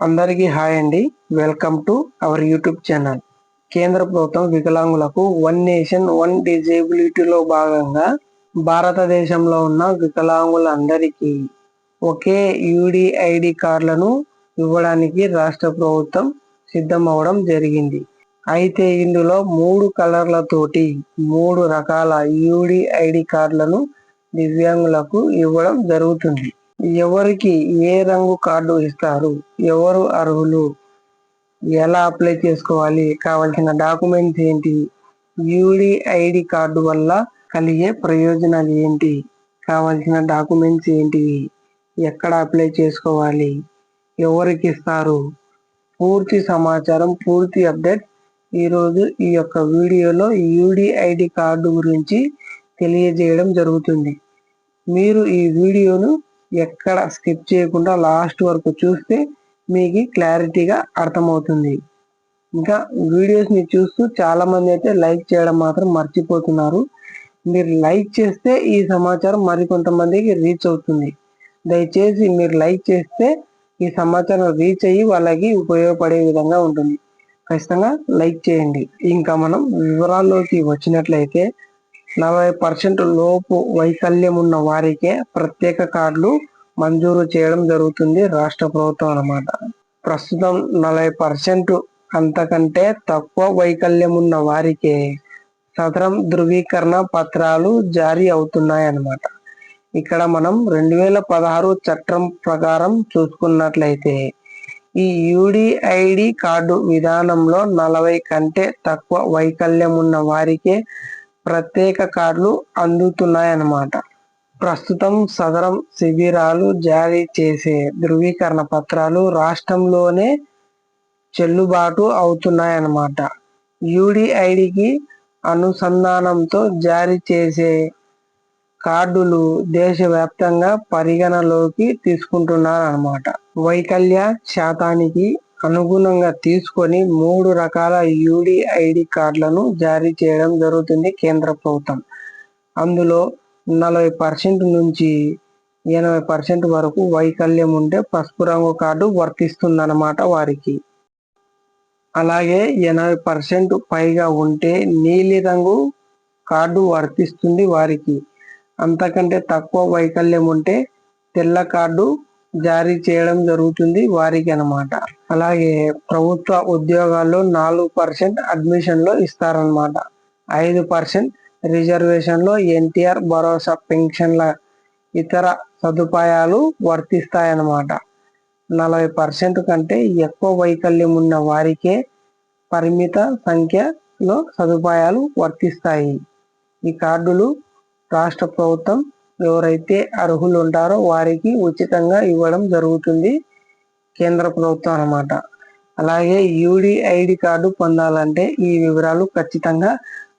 అందరికీ హాయ్ అండి. Welcome to our YouTube channel కేంద్ర ప్రభుత్వం వికలాంగులకు వన్ నేషన్ వన్ డిజేబిలిటీలో భాగంగా భారతదేశంలో ఉన్న వికలాంగులందరికీ ఒకే యూడిఐడి కార్డులను ఇవ్వడానికి రాష్ట్ర ప్రభుత్వం సిద్ధమవడం జరిగింది. అయితే ఇందులో మూడు కలర్లతోటి మూడు రకాల యూడిఐడి కార్డులను దివ్యాంగులకు ఇవ్వడం జరుగుతుంది. ఎవరికి ఏ రంగు కార్డు ఇస్తారు ఎవరు అర్హులు ఎలా అప్లై చేసుకోవాలి కావాల్సిన డాక్యుమెంట్స్ ఏంటి యూడిఐడి కార్డు వల్ల కలిగే ప్రయోజనాలు ఏంటి కావాల్సిన డాక్యుమెంట్స్ ఏంటివి ఎక్కడ అప్లై చేసుకోవాలి ఎవరికి ఇస్తారు పూర్తి సమాచారం పూర్తి అప్డేట్ ఈరోజు ఈ యొక్క వీడియోలో యూడిఐడి కార్డు గురించి తెలియజేయడం జరుగుతుంది. మీరు ఈ వీడియోను ఎక్కడ స్కిప్ చేయకుండా లాస్ట్ వరకు చూస్తే మీకు క్లారిటీగా అర్థమవుతుంది. ఇంకా వీడియోస్ని చూస్తూ చాలామంది అయితే లైక్ చేయడం మాత్రం మర్చిపోతున్నారు. మీరు లైక్ చేస్తే ఈ సమాచారం మరికొంతమందికి రీచ్ అవుతుంది. దయచేసి మీరు లైక్ చేస్తే ఈ సమాచారం రీచ్ అయ్యి వాళ్ళకి ఉపయోగపడే విధంగా ఉంటుంది. ఖచ్చితంగా లైక్ చేయండి. ఇంకా మనం వివరాల్లోకి వచ్చినట్లయితే నలభై పర్సెంట్ లోపు వైకల్యం ఉన్న వారికే ప్రత్యేక కార్డులు మంజూరు చేయడం జరుగుతుంది రాష్ట్ర ప్రభుత్వం అన్నమాట. ప్రస్తుతం నలభై పర్సెంట్ అంతకంటే తక్కువ వైకల్యం ఉన్న వారికే సదరం ధృవీకరణ పత్రాలు జారీ అవుతున్నాయి అన్నమాట. ఇక్కడ మనం రెండు వేల పదహారు చట్టం ప్రకారం చూసుకున్నట్లయితే ఈ యూడిఐడి కార్డు విధానంలో నలభై కంటే తక్కువ వైకల్యం ఉన్న వారికే ప్రత్యేక కార్డులు అందుతున్నాయన్నమాట. ప్రస్తుతం సదరం శిబిరాలు జారీ చేసే ధృవీకరణ పత్రాలు రాష్ట్రంలోనే చెల్లుబాటు అవుతున్నాయన్నమాట. యూడిఐడికి అనుసంధానంతో జారీ చేసే కార్డులు దేశవ్యాప్తంగా పరిగణలోకి తీసుకుంటున్నారన్నమాట. వైకల్య శాతానికి అనుగుణంగా తీసుకొని మూడు రకాల యూడిఐడి కార్డులను జారీ చేయడం జరుగుతుంది కేంద్ర ప్రభుత్వం. అందులో నలభై పర్సెంట్ నుంచి ఎనభై పర్సెంట్ వరకు వైకల్యం ఉంటే పసుపు రంగు కార్డు వర్తిస్తుందన్నమాట వారికి. అలాగే ఎనభై పర్సెంట్ పైగా ఉంటే నీలిరంగు కార్డు వర్తిస్తుంది వారికి. అంతకంటే తక్కువ వైకల్యం ఉంటే తెల్ల కార్డు జారీ చేయడం జరుగుతుంది వారికి అనమాట అలాగే ప్రభుత్వ ఉద్యోగాల్లో నాలుగు పర్సెంట్ అడ్మిషన్లో ఇస్తారనమాట ఐదు పర్సెంట్ రిజర్వేషన్లో ఎన్టీఆర్ భరోసా పెన్షన్ల ఇతర సదుపాయాలు వర్తిస్తాయన్నమాట. నలభై పర్సెంట్ కంటే ఎక్కువ వైకల్యం ఉన్న వారికే పరిమిత సంఖ్యలో సదుపాయాలు వర్తిస్తాయి. ఈ కార్డులు రాష్ట్ర ప్రభుత్వం ఎవరైతే అర్హులు ఉంటారో వారికి ఉచితంగా ఇవ్వడం జరుగుతుంది కేంద్ర ప్రభుత్వం అన్నమాట. అలాగే యూడిఐడి కార్డు పొందాలంటే ఈ వివరాలు ఖచ్చితంగా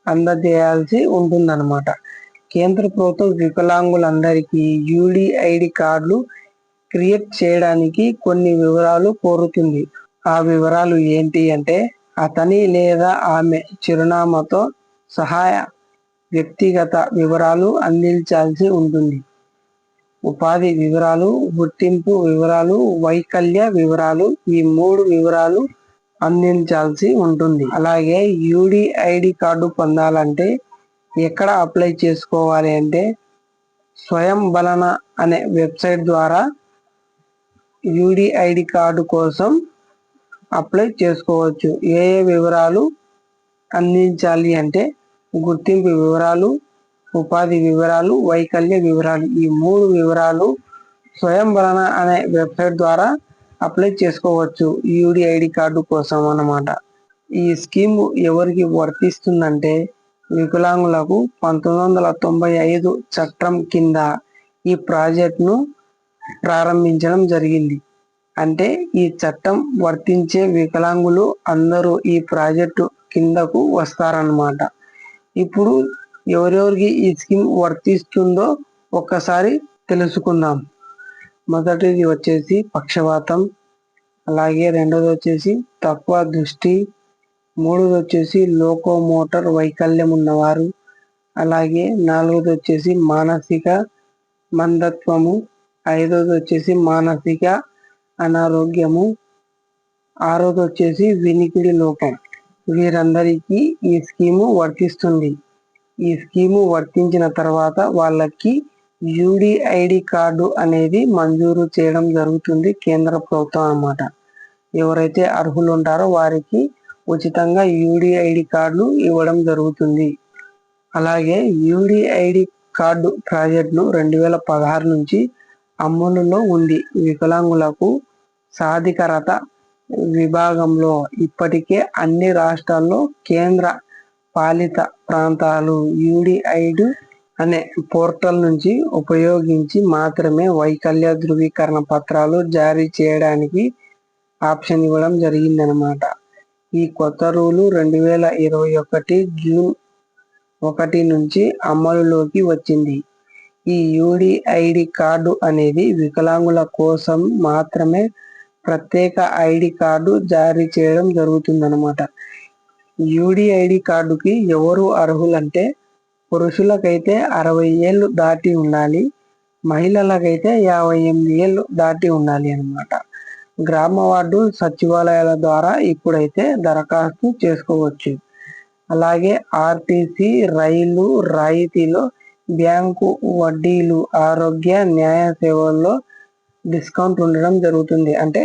అందజేయాల్సి ఉంటుందన్నమాట. కేంద్ర ప్రభుత్వం వికలాంగులందరికీ యూడిఐడి కార్డులు క్రియేట్ చేయడానికి కొన్ని వివరాలు కోరుతుంది. ఆ వివరాలు ఏంటి అంటే అతని లేదా ఆమె చిరునామాతో సహాయ వ్యక్తిగత వివరాలు అందించాల్సి ఉంటుంది. ఉపాధి వివరాలు గుర్తింపు వివరాలు వైకల్య వివరాలు ఈ మూడు వివరాలు అందించాల్సి ఉంటుంది. అలాగే యూడిఐడి కార్డు పొందాలంటే ఎక్కడ అప్లై చేసుకోవాలి అంటే స్వయం బలన అనే వెబ్సైట్ ద్వారా యూడిఐడి కార్డు కోసం అప్లై చేసుకోవచ్చు. ఏ ఏ వివరాలు అందించాలి అంటే గుర్తింపు వివరాలు ఉపాధి వివరాలు వైకల్య వివరాలు ఈ మూడు వివరాలు స్వయం బలన అనే వెబ్సైట్ ద్వారా అప్లై చేసుకోవచ్చు. యూడిఐడి కార్డు కోసం అన్నమాట. ఈ స్కీమ్ ఎవరికి వర్తిస్తుందంటే వికలాంగులకు పంతొమ్మిది వందల తొంభై ఐదు చట్టం కింద ఈ ప్రాజెక్ట్ను ప్రారంభించడం జరిగింది. అంటే ఈ చట్టం వర్తించే వికలాంగులు అందరూ ఈ ప్రాజెక్టు కిందకు వస్తారన్నమాట. ఇప్పుడు ఎవరెవరికి ఈ స్కీమ్ వర్తిస్తుందో ఒక్కసారి తెలుసుకుందాం. మొదటిది వచ్చేసి పక్షవాతం అలాగే రెండోది వచ్చేసి తక్కువ దృష్టి మూడోది వచ్చేసి లోకోమోటర్ వైకల్యం ఉన్నవారు అలాగే నాలుగోది వచ్చేసి మానసిక మందత్వము ఐదోది వచ్చేసి మానసిక అనారోగ్యము ఆరోది వచ్చేసి వినికిడి లోపం. వీరందరికీ ఈ స్కీము వర్తిస్తుంది. ఈ స్కీము వర్తించిన తర్వాత వాళ్ళకి యూడిఐడి కార్డు అనేది మంజూరు చేయడం జరుగుతుంది కేంద్ర ప్రభుత్వం అన్నమాట. ఎవరైతే అర్హులు ఉంటారో వారికి ఉచితంగా యూడిఐడి కార్డులు ఇవ్వడం జరుగుతుంది. అలాగే యూడిఐడి కార్డు ప్రాజెక్టును రెండు వేల పదహారు నుంచి అమలులో ఉంది. వికలాంగులకు సాధికారత విభాగంలో ఇప్పటికే అన్ని రాష్ట్రాల్లో కేంద్ర పాలిత ప్రాంతాలు యూడిఐడి అనే పోర్టల్ నుంచి ఉపయోగించి మాత్రమే వైకల్య ధృవీకరణ పత్రాలు జారీ చేయడానికి ఆప్షన్ ఇవ్వడం జరిగిందనమాట ఈ కొత్త రూలు రెండు వేల ఇరవై ఒకటి జూన్ ఒకటి నుంచి అమలులోకి వచ్చింది. ఈ యూడిఐడి కార్డు అనేది వికలాంగుల కోసం మాత్రమే ప్రత్యేక ఐడి కార్డు జారీ చేయడం జరుగుతుందన్నమాట. యూడిఐడి కార్డుకి ఎవరు అర్హులంటే పురుషులకైతే అరవై ఏళ్ళు దాటి ఉండాలి మహిళలకైతే యాభై ఎనిమిది ఏళ్ళు దాటి ఉండాలి అన్నమాట. గ్రామ వార్డు సచివాలయాల ద్వారా ఇప్పుడైతే దరఖాస్తు చేసుకోవచ్చు. అలాగే ఆర్టీసీ రైలు రాయితీలో బ్యాంకు వడ్డీలు ఆరోగ్య న్యాయ సేవల్లో డిస్కౌంట్ ఉండడం జరుగుతుంది. అంటే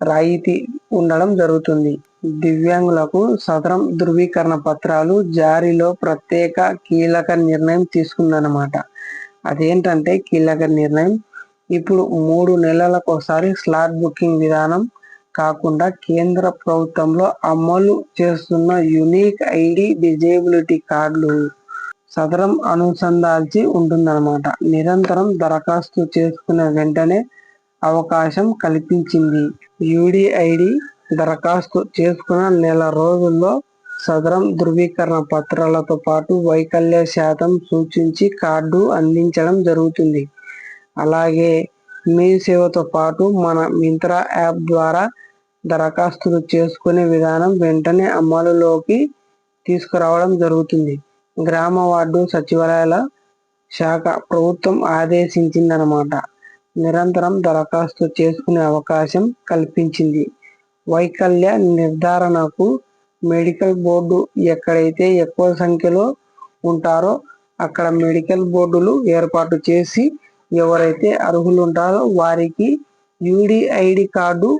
రాయితీ ఉండడం జరుగుతుంది. దివ్యాంగులకు సదరం ధృవీకరణ పత్రాలు జారీలో ప్రత్యేక కీలక నిర్ణయం తీసుకుందనమాట అదేంటంటే కీలక నిర్ణయం ఇప్పుడు మూడు నెలలకు స్లాట్ బుకింగ్ విధానం కాకుండా కేంద్ర ప్రభుత్వంలో అమలు చేస్తున్న యునీక్ ఐడి డిజేబిలిటీ కార్డులు సదరం అనుసంధాల్చి ఉంటుందన్నమాట. నిరంతరం దరఖాస్తు చేసుకున్న వెంటనే అవకాశం కల్పించింది. యూడిఐడి దరఖాస్తు చేసుకున్న నెల రోజుల్లో సదరం ధృవీకరణ పత్రాలతో పాటు వైకల్య శాతం సూచించి కార్డు అందించడం జరుగుతుంది. అలాగే మీ సేవతో పాటు మన మింత్రా యాప్ ద్వారా దరఖాస్తులు చేసుకునే విధానం వెంటనే అమలులోకి తీసుకురావడం జరుగుతుంది. గ్రామ వార్డు సచివాలయాల శాఖ ప్రభుత్వం ఆదేశించిందనమాట నిరంతరం దరఖాస్తు చేసుకునే అవకాశం కల్పించింది. వైకల్య నిర్ధారణకు మెడికల్ బోర్డు ఎక్కడైతే ఎక్కువ సంఖ్యలో ఉంటారో అక్కడ మెడికల్ బోర్డులు ఏర్పాటు చేసి ఎవరైతే అర్హులు ఉంటారో వారికి యూడిఐడి కార్డు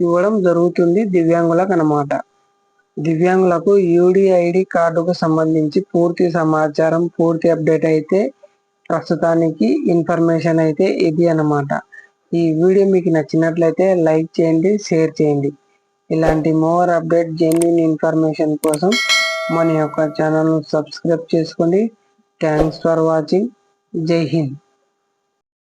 ఇవ్వడం జరుగుతుంది దివ్యాంగులకు అనమాట దివ్యాంగులకు యూడిఐడి కార్డుకు సంబంధించి పూర్తి సమాచారం పూర్తి అప్డేట్ అయితే ప్రస్తుతానికి ఇన్ఫర్మేషన్ అయితే ఇది అనమాట ఈ వీడియో మీకు నచ్చినట్లయితే లైక్ చేయండి షేర్ చేయండి. ఇలాంటి మోర్ అప్డేట్ జెన్యున్ ఇన్ఫర్మేషన్ కోసం మన యొక్క ఛానల్ను సబ్స్క్రైబ్ చేసుకోండి. Thanks for watching. Jai Hind.